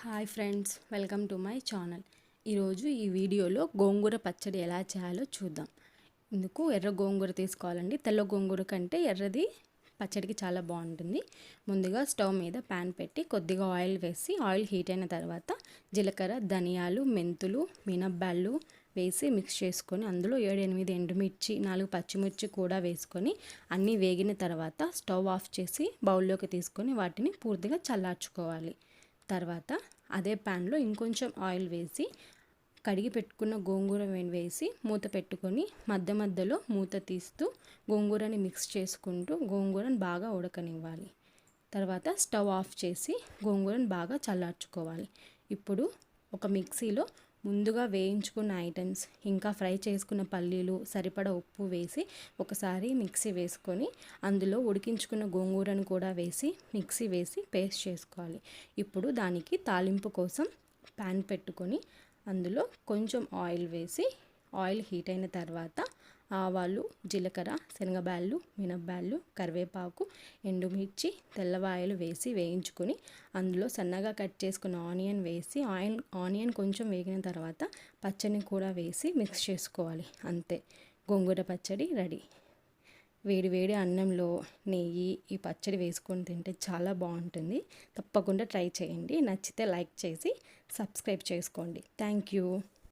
Hi friends welcome to my channel. ఈరోజు ఈ వీడియోలో గోంగూర పచ్చడి ఎలా చేయాలో చూద్దాం. ఇందుకు ఎర్ర గోంగూర తీసుకోవాలండి. తెల్ల గోంగూర కంటే ఎర్రది పచ్చడికి చాలా బాగుంటుంది. ముందుగా స్టవ్ మీద ప్యాన్ పెట్టి కొద్దిగా ఆయిల్ వేసి ఆయిల్ హీట్ అయిన తర్వాత జీలకర్ర ధనియాలు మెంతులు మినబ్బాళ్ళు వేసి మిక్స్ చేసుకొని అందులో ఏడు ఎనిమిది ఎండుమిర్చి నాలుగు పచ్చిమిర్చి కూడా వేసుకొని అన్నీ వేగిన తర్వాత స్టవ్ ఆఫ్ చేసి బౌల్లోకి తీసుకొని వాటిని పూర్తిగా చల్లార్చుకోవాలి. తర్వాత అదే ప్యాన్లో ఇంకొంచెం ఆయిల్ వేసి కడిగి పెట్టుకున్న గోంగూర వేసి మూత పెట్టుకొని మధ్య మధ్యలో మూత తీస్తూ గోంగూరని మిక్స్ చేసుకుంటూ గోంగూరను బాగా ఉడకనివ్వాలి. తర్వాత స్టవ్ ఆఫ్ చేసి గోంగూరను బాగా చల్లార్చుకోవాలి. ఇప్పుడు ఒక మిక్సీలో ముందుగా వేయించుకున్న ఐటమ్స్ ఇంకా ఫ్రై చేసుకున్న పల్లీలు సరిపడ ఉప్పు వేసి ఒకసారి మిక్సీ వేసుకొని అందులో ఉడికించుకున్న గోంగూరను కూడా వేసి మిక్సీ వేసి పేస్ట్ చేసుకోవాలి. ఇప్పుడు దానికి తాలింపు కోసం ప్యాన్ పెట్టుకొని అందులో కొంచెం ఆయిల్ వేసి ఆయిల్ హీట్ అయిన తర్వాత ఆవాలు జీలకర్ర శనగబ్యాళ్ళు మినప్బ్యాళ్ళు కరివేపాకు ఎండుమిర్చి తెల్లవాయలు వేసి వేయించుకొని అందులో సన్నగా కట్ చేసుకున్న ఆనియన్ వేసి ఆయిల్ ఆనియన్ కొంచెం వేగిన తర్వాత పచ్చడిని కూడా వేసి మిక్స్ చేసుకోవాలి. అంతే. గోంగూర పచ్చడి రెడీ. వేడి వేడి అన్నంలో నెయ్యి ఈ పచ్చడి వేసుకొని తింటే చాలా బాగుంటుంది. తప్పకుండా ట్రై చేయండి. నచ్చితే లైక్ చేసి సబ్స్క్రైబ్ చేసుకోండి. Thank you.